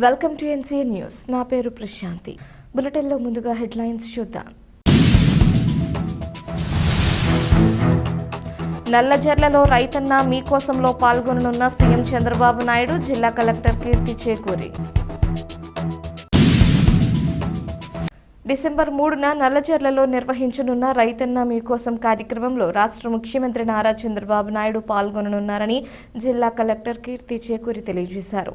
Welcome to NCA news. నా పేరు ప్రశాంతి. బులెటిన్లో ముందుగా హెడ్లైన్స్ చూద్దాం. నల్లజర్లలో రైతన్న మీకోసంలో పాల్గొననున్న సీఎం చంద్రబాబు నాయుడు జిల్లా కలెక్టర్ కీర్తి చేకూరి. డిసెంబర్ మూడున నల్లజర్లలో నిర్వహించనున్న రైతన్న మీకోసం కార్యక్రమంలో రాష్ట్ర ముఖ్యమంత్రి నారా చంద్రబాబు నాయుడు పాల్గొననున్నారని జిల్లా కలెక్టర్ కీర్తి చేకూరి తెలియజేశారు.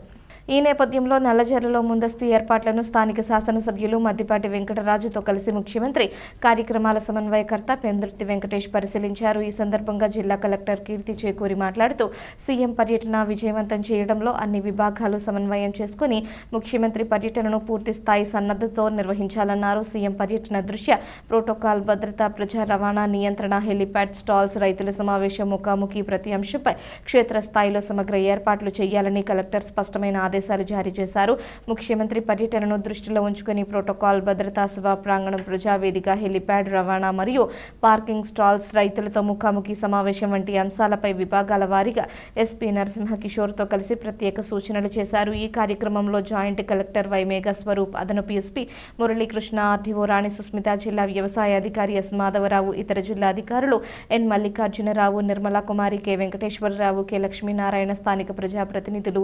ఈ నేపథ్యంలో నల్లజర్లలో ముందస్తు ఏర్పాట్లను స్థానిక శాసనసభ్యులు మద్దిపాటి వెంకటరాజుతో కలిసి ముఖ్యమంత్రి కార్యక్రమాల సమన్వయకర్త పెందుర్తి వెంకటేష్ పరిశీలించారు. ఈ సందర్భంగా జిల్లా కలెక్టర్ కీర్తి చేకూరి మాట్లాడుతూ సీఎం పర్యటన విజయవంతం చేయడంలో అన్ని విభాగాలు సమన్వయం చేసుకుని ముఖ్యమంత్రి పర్యటనను పూర్తి స్థాయి సన్నద్ధతో నిర్వహించాలన్నారు. సీఎం పర్యటన దృష్ట్యా ప్రోటోకాల్ భద్రత ప్రజా రవాణా నియంత్రణ హెలిప్యాడ్ స్టాల్స్ రైతుల సమావేశం ముఖాముఖి ప్రతి అంశంపై క్షేత్రస్థాయిలో సమగ్ర ఏర్పాట్లు చేయాలని కలెక్టర్ స్పష్టమైన ఆదేశం ఆదేశాలు జారీ చేశారు. ముఖ్యమంత్రి పర్యటనను దృష్టిలో ఉంచుకుని ప్రోటోకాల్ భద్రతా సభ ప్రాంగణం ప్రజావేదిక హెలిప్యాడ్ రవాణా మరియు పార్కింగ్ స్టాల్స్ రైతులతో ముఖాముఖి సమావేశం వంటి అంశాలపై విభాగాల వారీగా ఎస్పీ నరసింహ కిషోర్తో కలిసి ప్రత్యేక సూచనలు చేశారు. ఈ కార్యక్రమంలో joint collector Y Megha Swaroop అదనపు ఎస్పీ మురళీకృష్ణ ఆర్టీఓ రాణి సుస్మిత జిల్లా వ్యవసాయ అధికారి ఎస్ మాధవరావు ఇతర జిల్లా అధికారులు N Mallikarjunarao Nirmala Kumari K Venkateswararao K Lakshminarayana స్థానిక ప్రజాప్రతినిధులు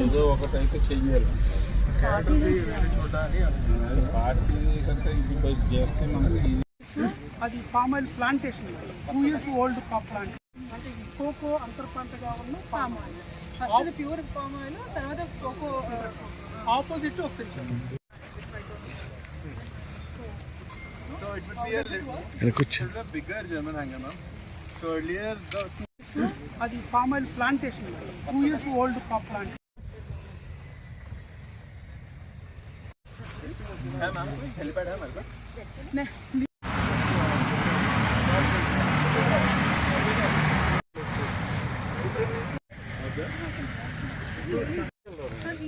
ఏదో ఒకటైతే చెయ్యాలి పార్టీ కంటే ఇది కొంచెం చేస్తే మనకి అది palm oil plantation two years old plant అంటే ఈ కోకో అంతర్ పంటగా ఉన్న palm oil first pure palm oil తర్వాత కోకో ఆపోజిట్ ఒక section So it would be a little, it would be a bigger German hangar, ma'am. So earlier the అది palm oil plantation two years old plant है ma'am helipad है हमारे पास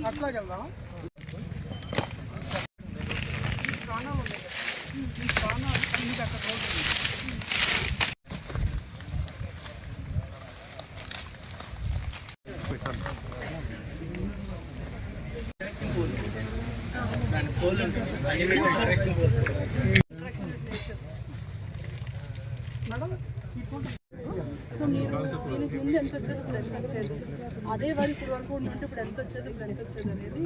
అట్లాగే వెళ్దాం so మీరు దీనికి ముందు ఎంత వచ్చేది ఇప్పుడు ఎంత వచ్చేది? అదే వరకు ఇప్పుడు వరకు ఉంటే ఇప్పుడు ఎంత వచ్చేది ఇప్పుడు ఎంత వచ్చేది అనేది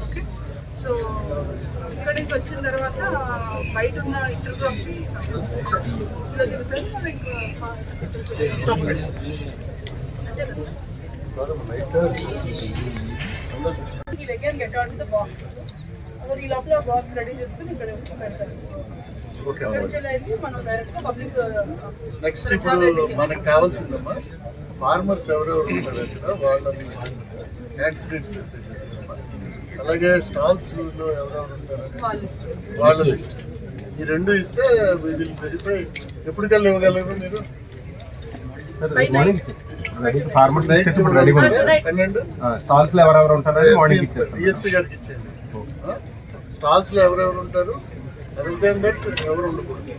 ఓకే. సో ఇక్కడ నుంచి వచ్చిన తర్వాత బయట ఉన్న ఇంటర్ క్రాప్ చూపిస్తాము ఇలా దిగుతారు ఇంకా అంతే కదా. ఈ దగ్గర గెట్ అవుట్ ద బాక్స్ అక్కడ ఈ లోపల బాక్స్ రెడీ చేసుకుని ఇక్కడ పెడతారు ఇక్కడ నుంచి వెళ్ళి మనం డైరెక్ట్ పబ్లిక్ నెక్స్ట్ ఇప్పుడు మనకు కావాల్సిందమ్మా ఫార్మర్స్ ఎవరెవరు ఉంటారు అక్కడ వాళ్ళ లిస్ట్ యాక్సిడెంట్స్ చేస్తారమ్మా. అలాగే స్టాల్స్లో ఎవరెవరు ఉంటారని వాళ్ళ వాళ్ళ లిస్ట్ ఈ రెండు ఇస్తే విల్ వెరిఫై ఎప్పటికల్లా ఇవ్వగలరు మీరు? నైట్ ఇప్పుడు రెడీగా పన్నెండు స్టాల్స్లో ఎవరెవరు ఉంటారని మార్నింగ్ ఇచ్చేస్తాం. డిఎస్పీ గారికి ఇచ్చేయండి. స్టాల్స్లో ఎవరెవరు ఉంటారు? దెన్ దట్ ఎవరు ఉండకూడదు.